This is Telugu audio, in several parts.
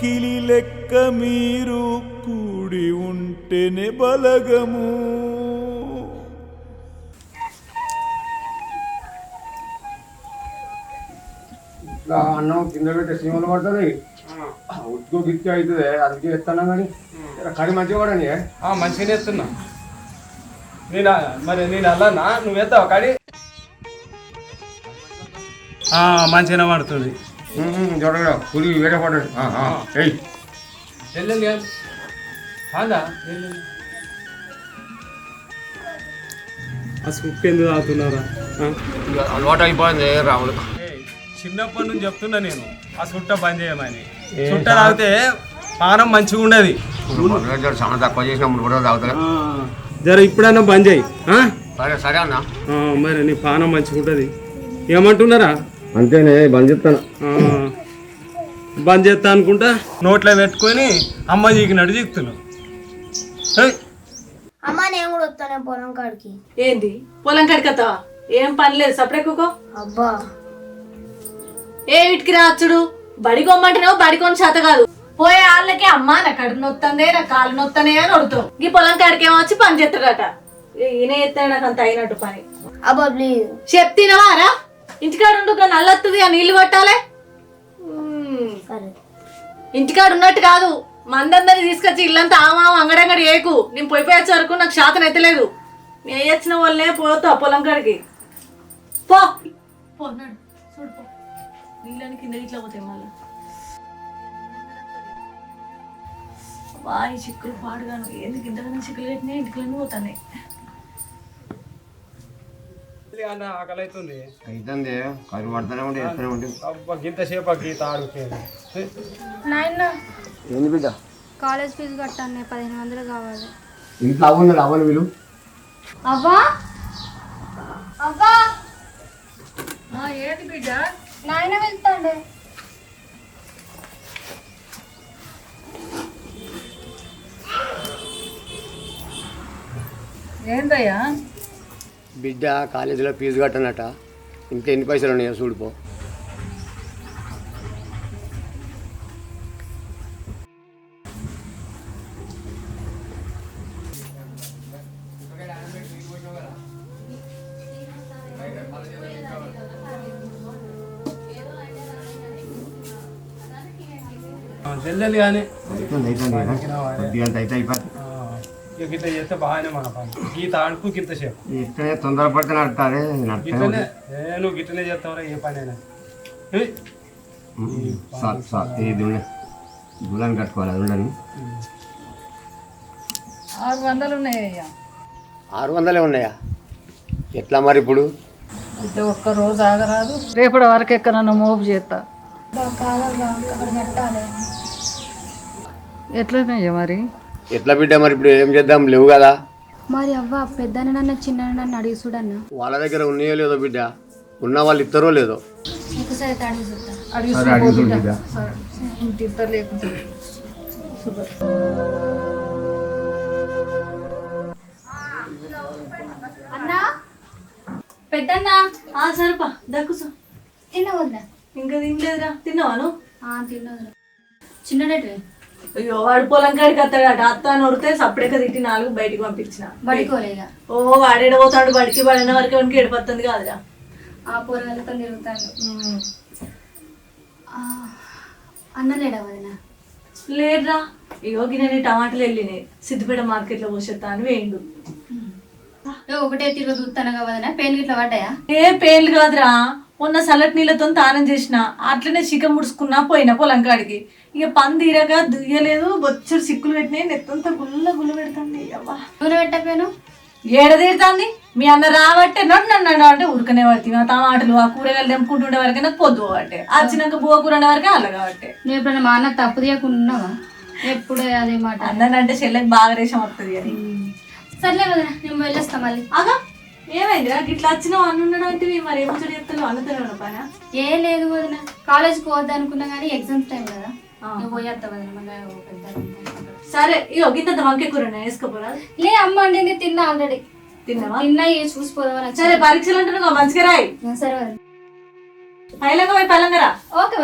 పిడికిలి లెక్క మీరు కూడి ఉంటేనే బలగము. ఇట్లా అన్నం కింద పెట్టే సీమలు పడుతుంది. ఉట్టుకో గిట్టి అవుతుంది. అందుకే ఎత్తాను కానీ కడి మంచిగా కూడా ఆ, మంచిగానే ఎత్తున్నా. నేను మరి నేను అల్లన్నా నువ్వు ఎత్తావు కాడి ఆ, మంచిగానే పడుతుంది. చూడగా పులి వేరే పడ్డాడు ఎయ్ వెళ్ళండి కాదా? ఎందుకు తాగుతున్నారా అలవాటు అయిపోయింది రాములు చిన్నప్పటి నుంచి చెప్తున్నా నేను. ఆ సుట్ట బంద్ చేయమని. సుట్ట తాగితే పానం మంచిగా ఉండదు. చాలా తక్కువ చేసిన ముందు కూడా తాగుతా జర ఇప్పుడన్నా బంద్ చేయి. ఆ? సరే సరే అన్న. మరి నీ పానం మంచిగా ఉంటుంది. ఏమంటున్నారా? అంతేనే బంద్ చెప్తాను బంద్ చేస్తా అనుకుంటా? నోట్లో పెట్టుకొని అమ్మ చీకినట్టు చీకుతున్నావు. ఏయ్, అమ్మ నేను కూడా వస్తానే పొలం కాడికి. ఏంది? పొలం కడికతావా ఏం పని లేదు సపరేకుకో అబ్బా. ఏ వీటికి రాచుడు బడి కొమ్మంటున్నావు బడి కొని చేత కాదు. పోయే వాళ్ళకి అమ్మ నా కడుపు నొత్తందే నా కాలు నొత్తనే అని అడుగుతావు. ఈ పొలం కాడికి ఏమో వచ్చి పని చేస్తాడట. ఏ- ఈయన ఎత్తాడు నాకు అంత అయినట్టు పని. అబ్బా ప్లీజ్ చెప్తినవారా ఇంటికాడ ఉండు కానీ నల్లొత్తది ఆ నీళ్ళు పట్టాలే ఇంటికాడ ఉన్నట్టు కాదు. మందందరిని తీసుకొచ్చి ఇల్లంతా ఆమా అంగడంగడి ఏకు నేను పోయి పోయొచ్చే వరకు నాకు శాతం ఎత్తలేదు నేను వచ్చిన వాళ్ళనే పోతా పొలం కాడికి. పో. పోన్నాడు చూడు పో. నీళ్ళని కింద ఇట్లా పోతాయి మళ్ళీ బాయ్ చిక్కులు పాడుగాను. ఎందుకు ఇంతకన్నా చిక్కులు పెట్టినా ఇంటికి పోతాయి అన్న ఆకలి అవుతుంది అవుతుంది పడుతూనే ఉంటే ఉంటుంది అబ్బా గీత ఆడుతుంది నాయన. ఏంది బిడ్డ? కాలేజ్ ఫీజు కట్టాను పదిహేను వందలు కావాలి. ఇంట్లో అవ్వండి అవ్వని వీళ్ళు? అవ్వా? అవ్వా? ఏంటి బిడ్డ? నాయన వెళ్తాండే. ఏందయ్యా? బిడ్డ కాలేజీలో ఫీజు కట్టనట. ఇంట్లో ఎన్ని పైసలు ఉన్నాయో చూడిపో. చెల్లెలు కానీ. అయితే అయిపోతుంది. ఇక గిట్ట చేస్తే బాగానే మన పని. గీత ఆడుకు గింతసేపు ఇట్లనే తొందరపడితే నడతారే నువ్వు గిట్లనే చేస్తావురా ఏ పని అయినా ఏయ్, సార్ సార్ ఇది గులాన్ని కట్టుకోవాలి అది ఉండని ఆరు వందలు ఉన్నాయ్యా ఆరు వందలే ఉన్నాయా? ఎట్లా మరి ఇప్పుడు? బిడ్డ ఒక్క రోజు ఆగరాదు. రేపటి వరకు ఎక్కడన్నా మోపు చేస్తా? ఎట్లనయ్యా మరి? ఎట్లా బిడ్డ మరి ఇప్పుడు ఏం చేద్దాం? లేవు కదా. మరి అవ్వ నన్ను చిన్న నన్ను అడిగి చూడన్న. వాళ్ళ దగ్గర ఉన్నాయో లేదో బిడ్డ. ఉన్న వాళ్ళు ఇస్తారో లేదో. అన్నా? పెద్దన్నా? ఆ సరిపా. దక్కుసో తినవద్దా? ఇంకా తినలేదురా. తిన్నావాను తిన్నది చిన్నడేటి అయ్యో వాడు పొలం కాడికి వస్తాడట. అత్త అని ఉడితే సప్పుడేక తిట్టి నాలుగు బయటికి పంపించిన. బడికోలేగా ఓ వాడేడ పోతాడు? బడికి పడిన వరకు వానికి ఏడిపోతుంది కాదురా. ఆ కూరగాయలతో తిరుగుతాడు. అన్న లేడా వదిన? లేదురా. ఇగో గిన్నె టమాటాలు వెళ్ళినాయి. సిద్దిపేట మార్కెట్లో పోసేస్తా అని వేయండు. ఒకటే తిరుగు చూస్తానుగా వదిన? పెయిన్ గిట్ల పడ్డాయా? ఏ పేర్లు కాదురా. మొన్న చల్లటి నీళ్ళతో తానం చేసిన అట్లనే చికెన్ ముడుచుకున్నా పోయినా పొలం కాడికి. ఇక పని తీరగా దుయ్యలేదు బొచ్చడు సిక్కులు పెట్టినాయి నెత్తంతా గుల్ల గుల్ల పెడుతుంది. అవ్వా. నూనె పెట్టకపోయాను? ఏడ తీరుతుంది? మీ అన్న రాబట్టే నన్ను నన్ను అంటే ఉరకనే పడుతుంది ఆ టమాటలు ఆ కూరగాయలు తెంపుకుంటుండే వరకే నాకు పొద్దు కాబట్టి వచ్చినాక బువ్వ కూర వరకే అల్ల కాబట్టి. నువ్వు ఎప్పుడైనా మా అన్నకు తప్పు తీయకుండా ఉన్నావా ఎప్పుడు అదే మాట. అన్నానంటే చెల్లెకి బాగా రేషం వస్తుంది అని. సర్లే వదిన నేను వెళ్ళొస్తా మళ్ళీ. అగా ఏమైందిరా? గిట్లా వచ్చినావు అన్నున్నాడు అంటే మరి ఏమో చెడు చెప్తాను అన్నతోనే పనా? ఏ లేదు వదిన. కాలేజ్కి పోవద్దు అనుకున్నా కానీ ఎగ్జామ్స్ టైం కదా. నువ్వు పోయేస్తా వదిన. మళ్ళీ పెద్ద సరే ఇగో గింత వంకే కూర వేసుకోపోరా? లే అమ్మ వండింది తిన్నా ఆల్రెడీ తిన్నావా? తిన్నా ఏ చూసిపోదామని సరే పరీక్షలు అంటున్నావు మంచిగా రాయి. సరే వదిన. పైలంగా పోయి పైలంగా రా ఓకే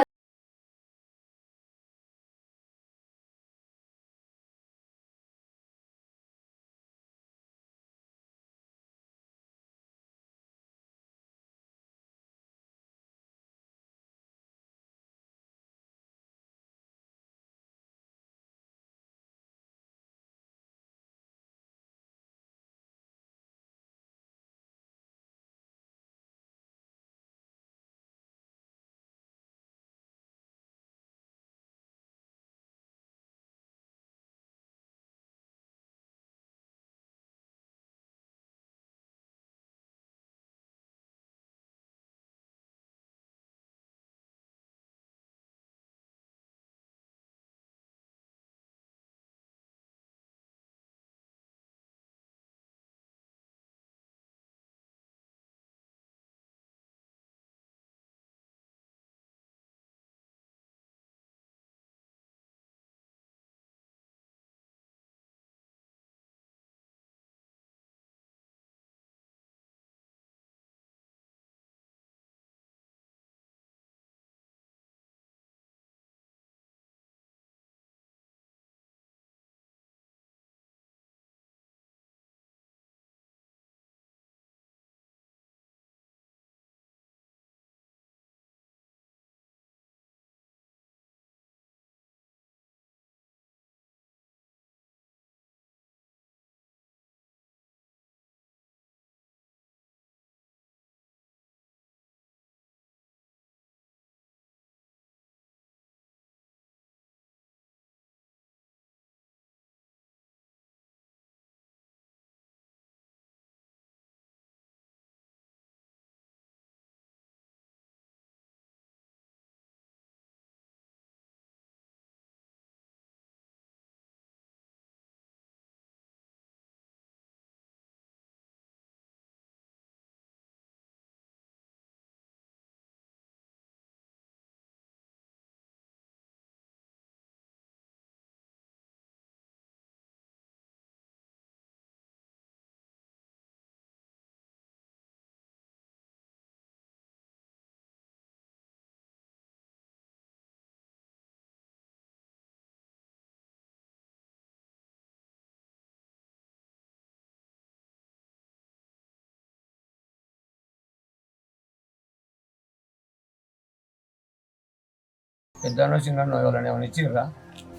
పెద్దనో చిన్న ఎవరైనా ఏమైనా ఇచ్చిర్రా?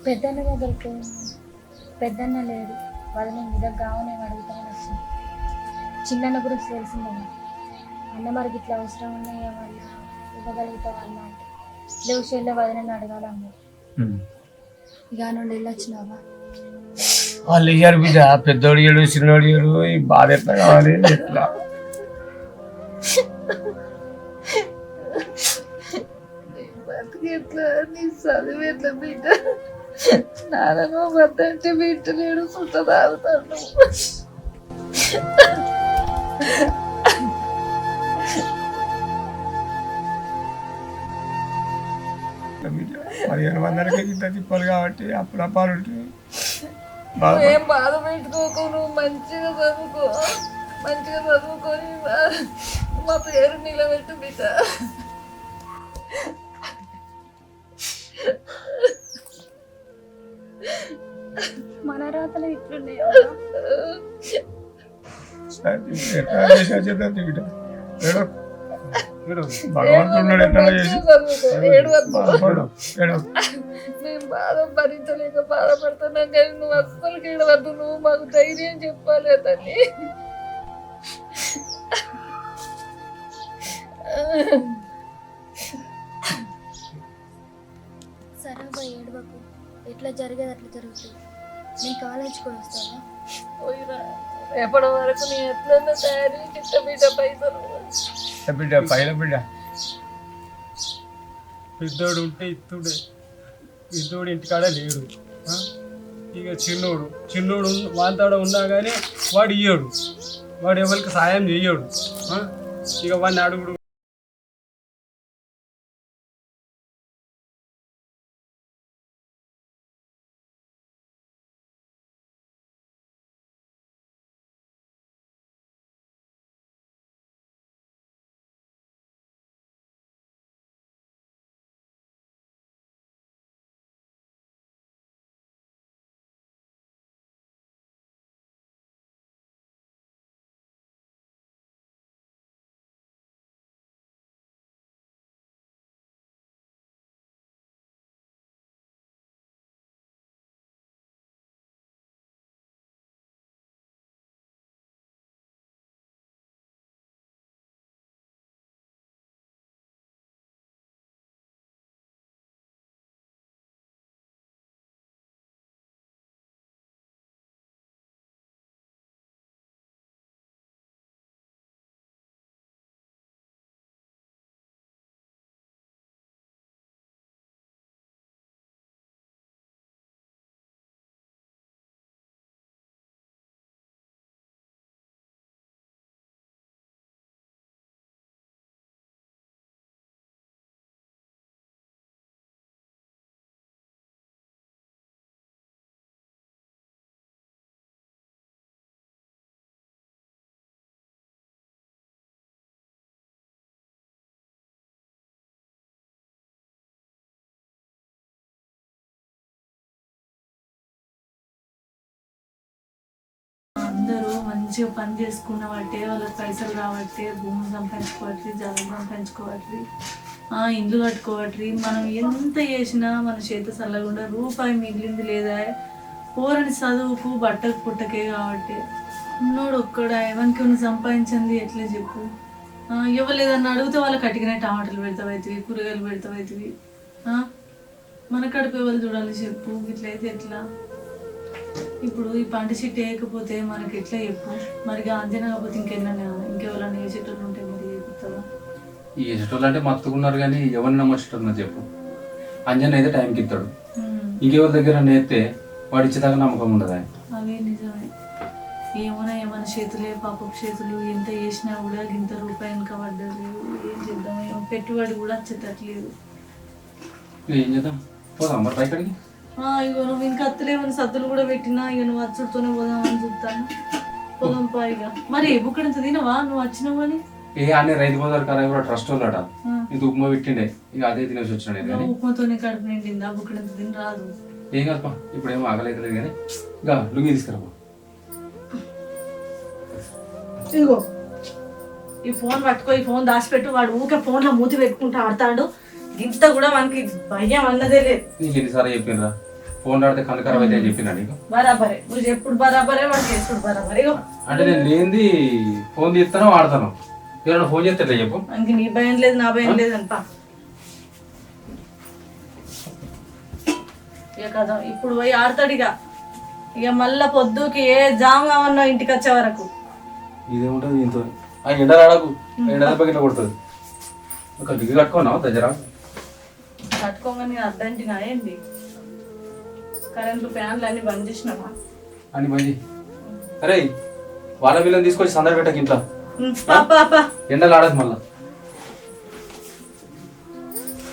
పెద్దన్న దగ్గరికి పెద్దన్న లేడు. వదిన మీద కావని అడుగుతామని వచ్చింది చిన్నన్న గురించి తెలిసిందే అన్న మరికి ఇట్లా అవసరం ఉన్నాయి ఏమన్నా ఇవ్వగలుగుతావు అన్న అంటే. లేవు చెల్లె వదినని అడగాలన్నా ఇక నుండి వెళ్ళొచ్చినావా వాళ్ళు ఇయ్యారు బిడ్డ. పెద్దోడు ఇయ్యడు చిన్నోడు ఇయ్యడు. ఈ బాధ ఎట్లా కావాలి? ఎట్లా? చదువు ఎట్లా బిడ్డ. నాన్నను భర్త అంటే బిడ్డలేడు సుట్ట తాగుతాడు బిడ్డ పదిహేను వందలకి ఇంత తిప్పాలి కాబట్టి అప్పుడు అప్పాలు ఉంటుంది ఏం బాధ పెట్టుకోకు నువ్వు మంచిగా చదువుకో. మంచిగా చదువుకొని మా- మా పేరు నిలబెట్టు బిడ్డ. మన రాతలు ఇట్లున్నాయి భగవంతుడు ఉన్నాడు ఎట్లా చేసి మేము బాధ భరించలేక బాధపడుతున్నాం కానీ నువ్వు అస్సలు ఏడవద్దు నువ్వు మాకు ధైర్యం చెప్పాలి తల్లి సరే పోయి ఏడవకు. ఎట్లా జరిగేది అట్లా జరుగుతుంది. నీ కాలేజ్కి పోయిరా. రేపటి వరకు నీ ఎట్లన్నా తయారీ చిట్ట బిడ్డ పైసలు బిడ్డ పైన బిడ్డ? పెద్దోడు ఉంటే ఇత్తుడే. పెద్దోడు ఇంటికాడ లేడు. ఆ? ఇక చిన్నోడు. చిన్నోడు వాంతాడ ఉన్నా కానీ వాడు ఇయ్యడు. వాడు ఎవరికి సాయం చెయ్యడు. ఆ? ఇక వాడిని అడుగుడు. అందరూ మంచిగా పని చేసుకున్న వాటే వాళ్ళకి పైసలు రావట్టే భూమి సంపాదించుకోవట్రి జలం సంపాదించుకోవట్రి ఆ ఇండ్లు కట్టుకోవట్రి మనం ఎంత చేసినా మన చేతి చల్లకుండా రూపాయి మిగిలింది లేదా? పోరని చదువుకు బట్టకు పుట్టకే కాబట్టి. ఉన్నోడు ఒక్కడ ఎవరికి ఉన్న సంపాదించింది ఎట్లా చెప్పు? ఇవ్వలేదన్న ఎవరు లేదన్నా అడిగితే వాళ్ళకి అడిగిన టమాటాలు పెడతావైతివి కూరగాయలు పెడతావైతివి మన కడుపు ఎవరు చూడాలి చెప్పు? ఇట్లయితే ఎట్లా? ఇప్పుడు ఈ పంట చెట్టు వేయకపోతే మనకి ఎట్లా చెప్పు? మరి అంజనా కాకపోతే ఇంకెన్నా ఇంకెవరన్నా ఏ చెట్లు ఉంటే మరి ఈ ఎసటోళ్ళు అంటే మత్తుకున్నారు కానీ ఎవరిని నమ్మచ్చుతున్నారు చెప్పు. అంజన్ అయితే టైంకి ఇస్తాడు. ఇంకెవరి దగ్గర నేస్తే వాడు ఇచ్చేదాకా నమ్మకం ఉండదా అవే నిజమే. ఏమోనా ఏమైనా చేతులే పాపపు చేతులు ఎంత చేసినా కూడా ఇంత రూపాయి వెనక పడ్డది. ఏం చేద్దాం? పెట్టుబడి కూడా వచ్చేటట్లేదు. ఏం చేద్దాం? పోదాం మరి పైకడికి ఆ, ఇగో నువ్వు ఇంకా అత్తలేమని సద్దులు కూడా పెట్టినా? ఇక నువ్వు అచ్చుడుతోనే పోదామని చూస్తాను. పోదాం పైగా మరి బుక్కడంత తినవా? నువ్వు వచ్చినావు అని ఏ అనే రైతు బజార్ కాడ ఎవరో ట్రస్ట్ వాళ్ళట ఇంత ఉప్మా పెట్టిండే. ఇక అదే తినేసి వచ్చిన నేను కానీ. ఉప్మాతోనే కడుపు నిండిందా? బుక్కడంత తిని రాదు ఏం కాదు ఇప్పుడు ఏమో ఆగలేదు కానీ. ఇంకా లుంగి తీసుకురా ఇదిగో ఈ ఫోన్ పట్టుకో ఈ ఫోన్ దాచిపెట్టు. వాడు ఊకే ఫోన్లో మూతి పెట్టుకుంటా ఆడతాడు. ఇంత కూడా మనకి భయం అన్నదే లేదు. నీకు ఎన్నిసార్లు చెప్పిండ్రా. ఫోన్ ఆడితే కన్ను ఖరాబ్ అయితే చెప్పినా నీకు? బరాబరే. నువ్వు చెప్పుడు బరాబరే వాడు చేసుడు బరాబరే. అంటే నేను లేనిది ఫోన్ తీస్తాను వాడతాను ఎవరైనా ఫోన్ చేస్తే చెప్పు? మనకి నీ భయం లేదు నా భయం లేదు అంత ఇక కదా ఇప్పుడు పోయి ఆడతాడు ఇక ఇక మళ్ళా పొద్దుకి ఏ జామ్ కావన్నా ఇంటికి వచ్చే వరకు. ఇదేముంటుంది దీంతో? ఆ ఎండ రాడకు ఎండ దెబ్బకి ఇట్లా కొడుతుంది. ఒక దిగు కట్టుకున్నావు దగ్గర? కట్టుకోగానే అద్దంటినా ఏంది? కరెంటు ఫ్యాన్లు అన్ని బంద్ చేసినావా అని మంచి అరే వాళ్ళ వీళ్ళని తీసుకొచ్చి సందడి పెట్టక ఇంట్లో. ఎండలు ఆడదు మళ్ళా.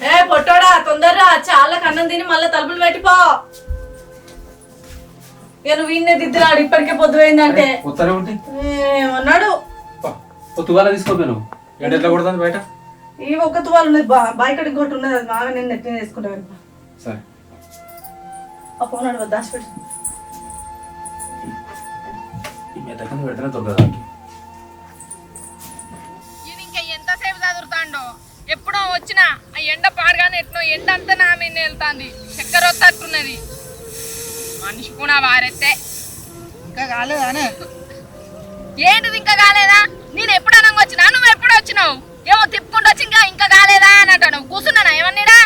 ఏ పొట్టోడా తొందరరా చాలా కన్నం తిని మళ్ళీ తలుపులు పెట్టిపో నువ్వు ఈయన దిద్దురాడు ఇప్పటికే పొద్దుపోయిందంటే. ఉత్తరే ఉంటే. ఏమన్నాడు తువాల తీసుకోపోయాను ఎండ ఎట్లా కొడుతుంది బయట? ఈ ఒక్క తువాలు ఉన్నది బా బాయ్ కడికి ఒకటి ఉన్నది. అది బాగా నేను నెత్తిన వేసుకుంటా వెళ్ళిపో సరే. ఆ ఫోన్ అడవ దాచిపెట్టు. ఈ పెడితేనే దొరకదు ఎంతసేపు చదువుతాండో ఎప్పుడో వచ్చినా ఆ ఎండ పాడగానే ఎట్నో ఎండ అంతా నా మీద వెళ్తాంది. చక్కెర వస్తట్టున్నది మనిషి కూడా వారెత్తే. ఇంకా కాలేదానే? ఏంటిది ఇంకా కాలేదా? నేను ఎప్పుడు అనంగా వచ్చినా? నువ్వు ఎప్పుడు వచ్చినావు? ఏమో తిప్పుకుంటూ వచ్చి ఇంకా ఇంకా కాలేదా అని అంటాను కూర్చున్నానా? ఏమన్నాడా?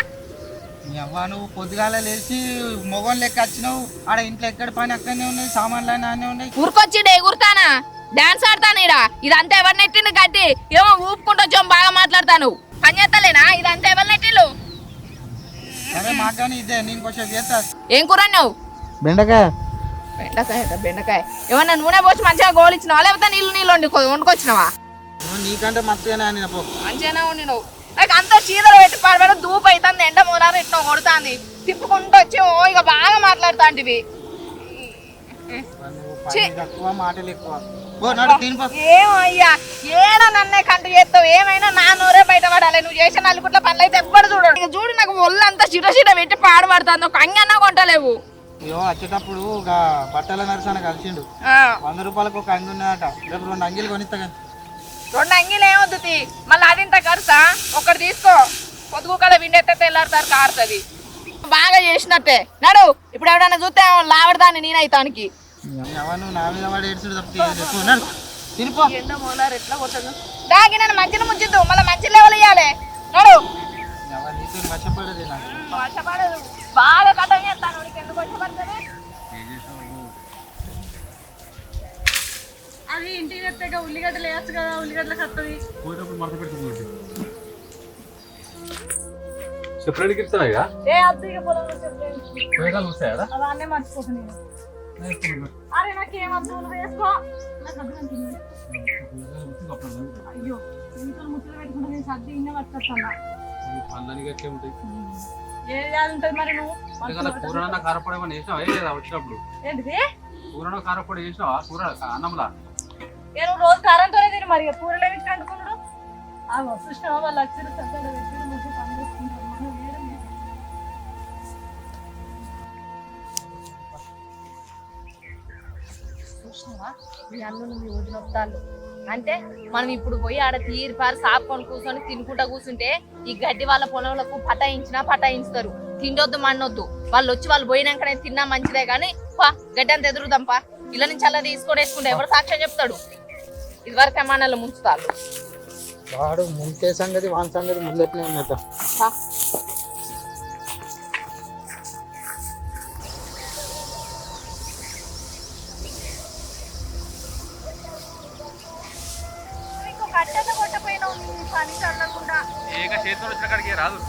మీ అవ్వ నువ్వు పొద్దుగాల లేచి మొగం లెక్క వచ్చినావు. ఆడ ఇంట్లో ఎక్కడ పని అక్కడనే ఉన్నాయి సామాన్లు అన్నీ ఉన్నాయి. ఊరుకొచ్చి ఎగురుతానా? డాన్స్ ఆడతాను ఇడా ఇదంతా ఎవరు నెట్టింది గట్టి ఏమో ఊపుకుంటూ వచ్చాము బాగా మాట్లాడతాను. పని చేస్తలేనా? ఇదంతా ఎవరు నెట్టిల్లు సరే మాట్లాడి ఇదే నేను కొంచెం చేస్తా. ఏం కూర నువ్వు బెండకాయ. బెండకాయ బెండకాయ. ఏమన్నా నూనె పోసి మంచిగా గోలిచ్చినావా? లేకపోతే నీళ్ళు నీళ్ళు వండి వండుకొచ్చినావా? నీకంటే మస్తుగానే అని పో. మంచిగానే వండినావు నాకు అంత చీదలు పెట్టి పాడబడి దూపు అవుతుంది ఎండ మూలారు ఇట్లా కొడుతుంది. తిప్పుకుంటూ వచ్చి ఓ ఇక బాగా మాట్లాడుతాంటివి. తక్కువ మాటలు ఎక్కువ. ఏడా నన్నే కంటు చేస్తావు? ఏమైనా నా నోరే బయట పడాలి. నువ్వు చేసిన నలుగుట్ల పనులు అయితే ఎవ్వడు చూడడు. ఇక చూడు నాకు ఒళ్ళంతా చిట చిట పెట్టి పాడుపడుతుంది ఒక అంగన్నా కొంటలేవు. అయ్యో వచ్చేటప్పుడు ఒక బట్టల నరసన కలిసిండు. వంద రూపాయలకు ఒక అంగి ఉన్నదట. రేపు రెండు అంగిలు కొనిస్తా కానీ. రెండు అంగీలు ఏమొద్దు మళ్ళీ అదింత ఖర్చా ఒకటి తీసుకో. పొదుగు కదా విండెత్తే తెల్లారుతారు కారుతుంది బాగా చేసినట్టే. నడు ఇప్పుడు ఎవడన్నా చూస్తే లావడదాన్ని నేనైతానికి. దాగి నన్ను మంచిని ముంచిద్దు. మళ్ళీ మంచి లెవెల్ ఇవ్వాలి నడు బాగా కథం చేస్తాను. ఎందుకు వర్షపడుతుంది అది ఇంటికి తెస్తే ఉల్లిగడ్డలు వేయచ్చు కదా ఉల్లిగడ్డలకు వస్తుంది పోయేటప్పుడు మడత పెడుతుంది సెపరేట్గా ఇస్తావా ఇక? ఏ అద్దు ఇక పొలంలో వస్తాయి? కదా అవన్నీ మర్చిపోకు నేను అరే నువ్వు వేసుకో. నాకు. అయ్యో ఇంట్లో పెట్టుకుంటే నేను సర్ది ఇన్న పట్టుకొస్తాను పనులని గట్లే ఉంటాయి. ఏ మరి నువ్వు? అందుకని కూరన కారపొడి ఏమన్నా వేసినావా లేదా వచ్చినప్పుడు? ఏంటిది? కూరన కారపొడి వేసినావా కూర అన్నంలా? నేను రోజు కారంతోనే తిని మరి పూరలే కూరలు ఏమి ఆ చూసినావా వాళ్ళు అక్షర సద్దలు పెట్టి మంచిగా పని చేసుకుంటారు మనం వేరే చూసినావా? మీ అన్నులు మీ వదిలొస్తాను అంటే మనం ఇప్పుడు పోయి ఆడ తీరిపారు సాపుకొని కూర్చొని తినుకుంటా కూర్చుంటే ఈ గడ్డి వాళ్ళ పొలంలకు పటాయించినా పటాయించుతారు. తిండొద్దు మన్నొద్దు. వాళ్ళు వచ్చి వాళ్ళు పోయినాకనే తిన్నా మంచిదే కానీ పా గడ్డి అంత ఎదురుదాంపా ఇళ్ళ నుంచి అలా తీసుకొని వేసుకుంటే ఎవరు సాక్ష్యం చెప్తాడు? ఇదివరకు అమ్మానాలు ముంచుతారు. వాడు ముందే సంగతి వాని సంగతి ముందట్నే ఉన్నట ఏక వచ్చిన కాడికి రాదు.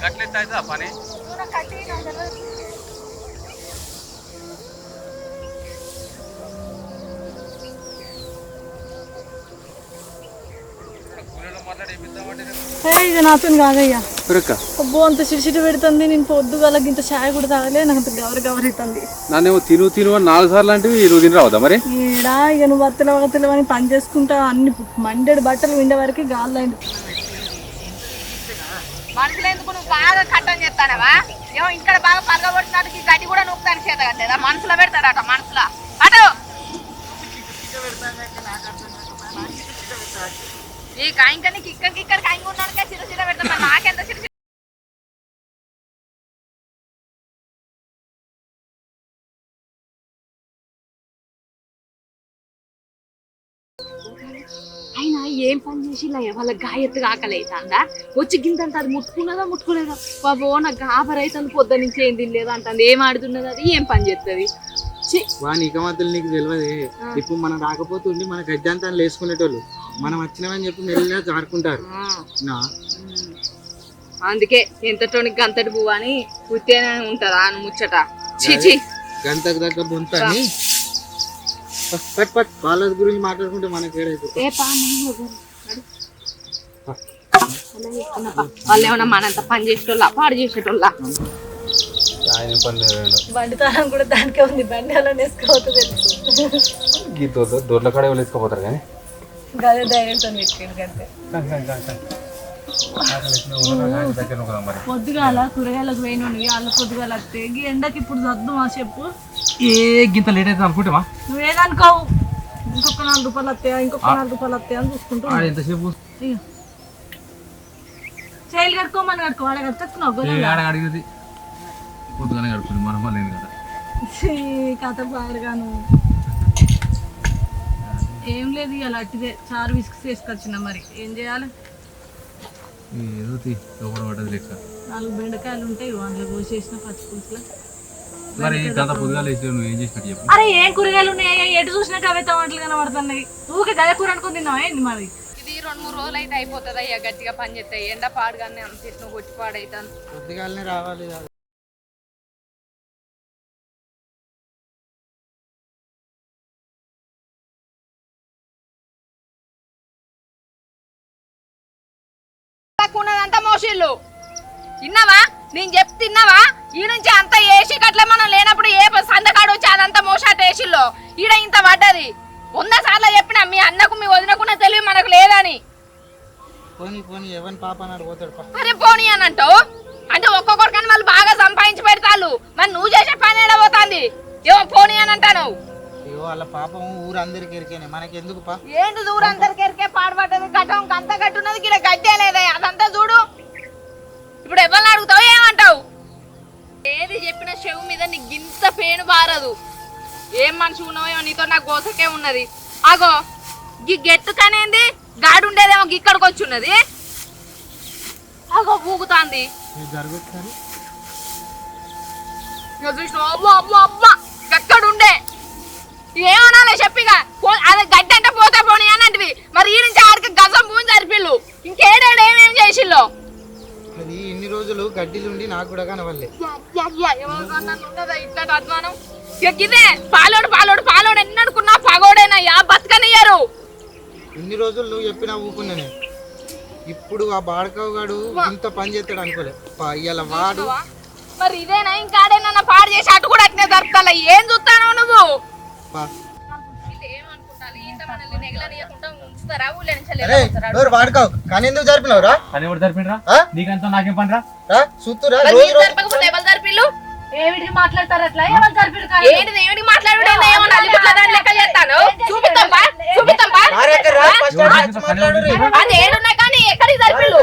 గట్లెత్తే అవుతుందా పని. ఇది నాతో కాదయ్యా. అబ్బో అంత చిరిచిటి పెడుతుంది నేను పొద్దుగాల ఇంత ఛాయ్ కూడా తాగలే నాకు అంత గవరి గవరి అవుతుంది. నన్నేమో తిను తిను అని నాలుగు సార్లు అంటే నువ్వు తిని రావద్దా మరి? ఈడా ఇక నువ్వు వత్తలు వత్తలు అని పని చేసుకుంటా అన్ని మండెడు బట్టలు విండే వరకు నువ్వు బాగా కట్టం చేస్తానవా? ఏమో ఇక్కడ బాగా పలగబొట్టినట్టు ఈ గడ్డి కూడా నూకుతాను చేత కదా మనసులో పెడతాడట మనసులో. అటు! ఈ కాయింకనికి ఇక్కడికి ఇక్కడ కాయింగ్ చిరు చిర పెడతాడు నాకెంత చిరు అయినా ఏం పని చేసిలా వాళ్ళ గాయత్తు ఆకలి అవుతుందా వచ్చి గింతంత అది ముట్టుకున్నదా ముట్టుకోలేదా? బాబో నాకు గాబర్ అవుతుంది పొద్దు నుంచి ఏం తినలేదు అంటుంది. ఏం ఆడుతున్నది అది? ఏం పని చేస్తుంది వాని ఇకమతులు నీకు తెలియదే ఇప్పుడు మనం రాకపోతుండి మన గడ్డంతా వేసుకునేటోళ్ళు మనం వచ్చినామని చెప్పి మెల్లగా జారుకుంటారు. నా? అందుకే ఎంతటోనికి అంతటి పువ్వు అని ఉత్తేనే ఉంటదా అని ముచ్చట? చీచి గంటకు దగ్గర బొంత అని? పట్ పట్ వాళ్ళ గురించి మాట్లాడుకుంటే మనకి ఏడైతే ఏ పా వాళ్ళు ఏమన్నా మనంత పని చేసేటోళ్ళ? పాడు చేసేటోళ్ళ? ఆయన పని బండి తాళం కూడా దానికే ఉంది. బండి అలా వేసుకోవద్దు ఈ దొడ్ల దొడ్ల కాడ వెళ్ళేసుకోపోతారు కానీ? గదే ధైర్యంతో పొద్దుగాల కూరగాయలకు పోయినవి వాళ్ళ పొద్దుగాల వస్తే ఎండకి ఇప్పుడు సర్దు మా చెప్పు ఏ గింత లేట్ అవుతుంది అనుకుంటామా నువ్వేదనుకోవు ఇంకొక నాలుగు రూపాయలు వస్తాయా ఇంకొక నాలుగు రూపాయలు వస్తాయా అని చూసుకుంటూ ఆడ ఎంతసేపు చేయలు కట్టుకోమని కట్టుకో వాడ కట్టుకున్నావు ఏ ఆడ అడిగేది పొద్దుగానే గడుపుతుంది మనం మళ్ళీ ఎందుకు కదా? కథ పాడగాను. ఏం లేదు ఇవాళ అట్టిదే చారు విసుగు చేసుకొచ్చిన మరి. ఏం చేయాలి? ఏదో తీ లోపల పడ్డది లెక్క. నాలుగు బెండకాయలు ఉంటాయి అందులో కోసేసిన పచ్చి పులుసులో. మరి గంత పొద్దుగాలు వేసి నువ్వు ఏం చేసినట్టు చెప్పు. అరే ఏం కూరగాయలు ఉన్నాయి? ఎటు చూసినా అవే టమాటలు కనబడుతున్నాయి. ఊకే గదే కూర అనుకుని తిన్నావా ఏంది మరి? ఇది రెండు మూడు రోజులు అయితే అయిపోతుంది అయ్యా గట్టిగా పని చేస్తాయి ఎండ పాడుగానే అంత చెట్టు కొట్టి పాడైతాను. పొద్దుగాలనే రావాలి నేను చెప్తే తిన్నావా ఈ నుంచి అంత ఏసి కట్ల మనం లేనప్పుడు ఏ సందకాడు వచ్చి అదంతా మోసాట ఏసిల్లో? ఈడ ఇంత పడ్డది. వంద సార్లు చెప్పినా మీ అన్నకు మీ వదినకున్న తెలివి మనకు లేదని. పోనీ పోనీ ఎవరి పాప అన్నాడు పోతాడు పా. అరే పోనీ అని అంటావు? అంటే ఒక్కొక్కరికని వాళ్ళు బాగా సంపాదించి పెడతాళ్ళు. మరి నువ్వు చేసే పని ఏడ పోతాంది? ఏమో పోనీ అని అంటాను అయ్యో వాళ్ళ పాపం ఊరు అందరికి ఎరికేనే. మనకి ఎందుకు పా? ఏంటి దూరం అందరికి ఎరికే? పాడుపడ్డది గడ్డం అంత గట్టున్నది ఇక్కడ గడ్డే లేదే ఏం మనిషి ఉన్నావో నీతో నాకు గోసకే ఉన్నది. అగో గీ గెట్టు కనేంది గాడుండేదేమో ఇక్కడికి వచ్చి ఉన్నది. అగో ఊగుతాంది. ఎక్కడుండే? ఏమనాలి చెప్పిగా? అది గడ్డి అంటే పోతే పోనీ అన్నట్టువి. మరి ఈ నుంచి ఆడికి గజం భూమి జరిపిల్లు. ఇంకేడాడు ఏమేం చేసిల్లో? ఇన్ని రోజులు గడ్డిలుండి నాకు కూడా కనవల్లే ఇట్లా ఇదే పాలోడు పాలోడు పాలోడు ఎన్నడుకున్నా పగోడేనయ్యా బతకనియ్యరు. ఇన్ని రోజులు నువ్వు చెప్పినా ఊకున్నానే. ఇప్పుడు ఆ బాడకావు గాడు ఇంత పని చేస్తాడు అనుకోలే. పా, ఇవాళ వాడు. మరి ఇదేనా? ఇంకాడేనన్నా పాడు చేసి అటు కూడా అట్నే జరుపుతా ఏం చూస్తానో నువ్వు? పా. ఏమనుకుంటారు ఇంత మనల్ని నెగలనియకుండా ఉంచుతారా ఊళ్ళో నుంచి? నోరు కానీ ఎందుకు జరిపినవురా? అని ఎవరు జరిపిండ్రా ఆ? నీకంతా నాకేం పని రా చూస్తురా రోజు జరపకపోతే ఎవరు జరిపిల్లు? ఏమిటి మాట్లాడతారు అట్లా? ఎవరు జరిపిరు ఏంటిది ఏమిటి మాట్లాడుడే? ఏమో నల్లిపుట్ల దాని లెక్క చేస్తాను. చూపిస్తాం బా చూపిస్తాం బా. అది ఏడున్నా కానీ ఎక్కడికి జరిపిల్లు?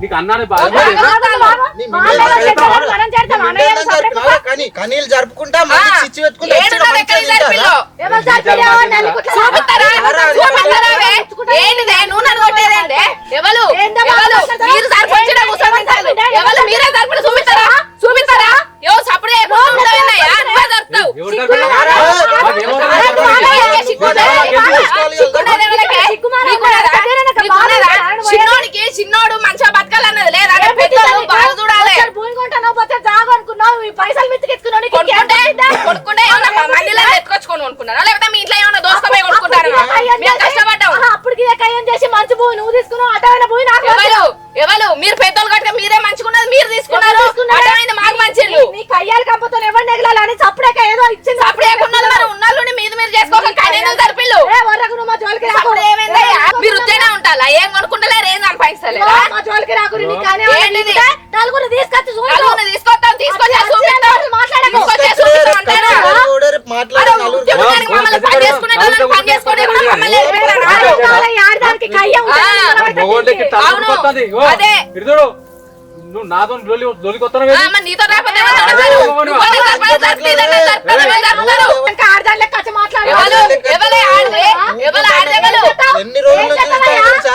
నీకు అన్నాడు బాగా నీ మిమ్మల్ని జరిపినావురా? జరిపినావురా? కానీ కనీలు జరుపుకుంటా చిచ్చి చూపిస్తారా ఏవో నువ్వే జరుపుతావు చిన్నోడికి చిన్నోడు మంచిగా బతకాలన్నది లేదా? బాగా చూడాలి. భూమి కొంటానో పోతే జాగు అనుకున్నావు ఈ పైసలు మిత్తికెత్తుకున్నావు కొనుక్కుంటే ఏమన్నా మా మందిలో ఎత్తుకొచ్చుకొని కొనుక్కున్నారా లేకపోతే మీ ఇంట్లో ఏమన్నా దోసుకపోయి కొనుక్కుంటారా? మేము కష్టపడ్డాం అప్పటికి కయ్యం చేసి మంచి భూమి నువ్వు తీసుకున్నావు అటైన భూమి నాకు ఎవరు? ఎవరు? మీరు పెద్దోళ్ళు కట్ట మీరే మంచుకున్నది మీరు తీసుకున్నారు అర్థమైంది మాకు మంచి కయ్యాలి కంపతో ఎవరు నెగలాలని చప్పుడేక ఏదో ఇచ్చింది అప్పుడు ఏమున్నారు మరి ఉన్నాళ్ళు మీద మీరు చేసుకోక కనీసం జరిపిల్లు ఏ వరకు నువ్వు మా జోలికి రాకు అప్పుడు ఏమైందయ్యా మీరు ఉత్తేనే ఉంటాలా ఏం కొనుక్కుంటలేరు ఏం సంపాదిస్తలేరా మా జోలికి రాకు నీ కానీ ఏంటిది? నలుగురు తీసుకొచ్చి చూడు నలుగురిని తీసుకొస్తాం తీసుకొచ్చే చూపిస్తాం మాట్లాడకు. తీసుకొచ్చే చూపిస్తాం అంటారా కూడా రేపు మాట్లాడే అరే, ఉద్యోగానికి మమ్మల్ని పని చేసుకునే వాళ్ళని పని చేసుకునే వాళ్ళని మమ్మల్ని ఏడిపెడతారా? ఆడదాల ఆడదానికి కయ్య ఉంటుంది. ఆ, మగవాళ్ళకి అవును. తలకొత్తది అదే. ఇడుదోడు నువ్వు నాతో జోలి జోలికొత్తరా ఆ, మరి నీతో రాకపోతే ఎవరు ఎవరు మాట్లాడు. ఎవరు? ఎవరు? ఎన్ని రోజుల నుంచి చూస్తా తెలుసా?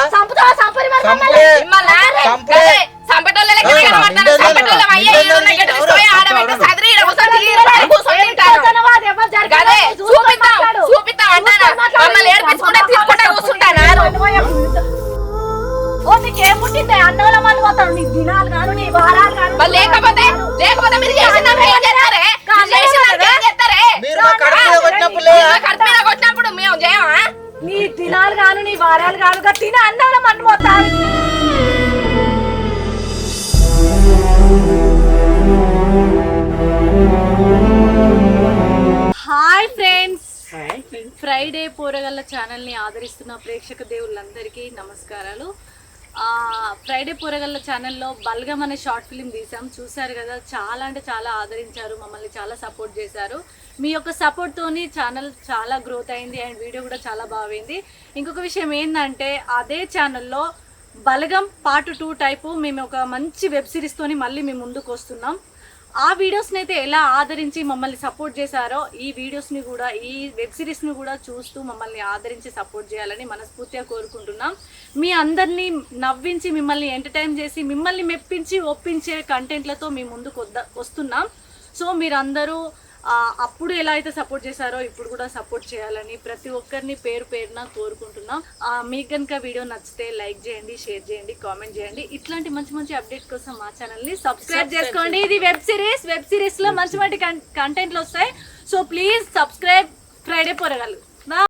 మమ్మల్ని. చంపే. మిమ్మల్ని చంపే. అదే, చంపేటోళ్ళ లెక్క ఆ, కనబడతారు. ఇంటర్నల్ చంపేటోళ్ళం అయ్యే ఇంటర్నల్ ఈడున్న ఎవరు? తీసుకుపోయి ఆడబెట్టి సదిరి ఈడ కూర్చొని తీరు పడి కూర్చొని జరగదు. గదే, అంటారా? చూసుకొని మాట్లాడు. మమ్మల్ని ఏడిపించుకుంటే ఓ నీకేం పుట్టింది అన్నోళ్ళ మళ్ళీ పోతాడు నీ దినాలు కాను నీ వారాలు కాను మరి లేకపోతే లేకపోతే మీరు చేసిన దానికి ఏం చేస్తారే? మీరు చేసిన దానికి ఏం చేస్తారే? మీరు మా కడుపు మీద కొట్టినప్పుడు మీరు లేదా? మా కడుపు మీద కొట్టినప్పుడు మేము చేయమా? నీ దినాలు కాను నీ వారాలు కాను తిన అన్నోళ్ళ మన్ను పోతాడు హాయ్ ఫ్రెండ్స్. ఫ్రైడే పోరగల్ల ఛానల్ని ఆదరిస్తున్న ప్రేక్షక దేవుళ్ళందరికీ నమస్కారాలు. ఫ్రైడే పూరగల్ల ఛానల్లో బల్గం అనే షార్ట్ ఫిలిం తీసాం. చూశారు కదా చాలా అంటే చాలా ఆదరించారు మమ్మల్ని చాలా సపోర్ట్ చేశారు. మీ యొక్క సపోర్ట్తోని ఛానల్ చాలా గ్రోత్ అయింది అండ్ వీడియో కూడా చాలా బాగైంది. ఇంకొక విషయం ఏంటంటే అదే ఛానల్లో బలగం పార్ట్ టూ టైపు మేము ఒక మంచి వెబ్ సిరీస్తోని మళ్ళీ మేము ముందుకు వస్తున్నాం. ఆ వీడియోస్ని అయితే ఎలా ఆదరించి మమ్మల్ని సపోర్ట్ చేశారో ఈ వీడియోస్ని కూడా ఈ వెబ్ సిరీస్ని కూడా చూస్తూ మమ్మల్ని ఆదరించి సపోర్ట్ చేయాలని మనస్ఫూర్తిగా కోరుకుంటున్నాం. మీ అందరినీ నవ్వించి మిమ్మల్ని ఎంటర్టైన్ చేసి మిమ్మల్ని మెప్పించి ఒప్పించే కంటెంట్లతో మీ ముందుకు వద్ద వస్తున్నాం. సో మీరందరూ అప్పుడు ఎలా అయితే సపోర్ట్ చేశారో ఇప్పుడు కూడా సపోర్ట్ చేయాలని ప్రతి ఒక్కరిని పేరు పేరున కోరుకుంటున్నాం. మీకు కనుక వీడియో నచ్చితే లైక్ చేయండి షేర్ చేయండి కామెంట్ చేయండి. ఇట్లాంటి మంచి మంచి అప్డేట్ కోసం మా ఛానల్ని సబ్స్క్రైబ్ చేసుకోండి. ఇది వెబ్ సిరీస్. వెబ్ సిరీస్లో మంచి మంచి కంటెంట్లు వస్తాయి. So please subscribe Friday పొరగలు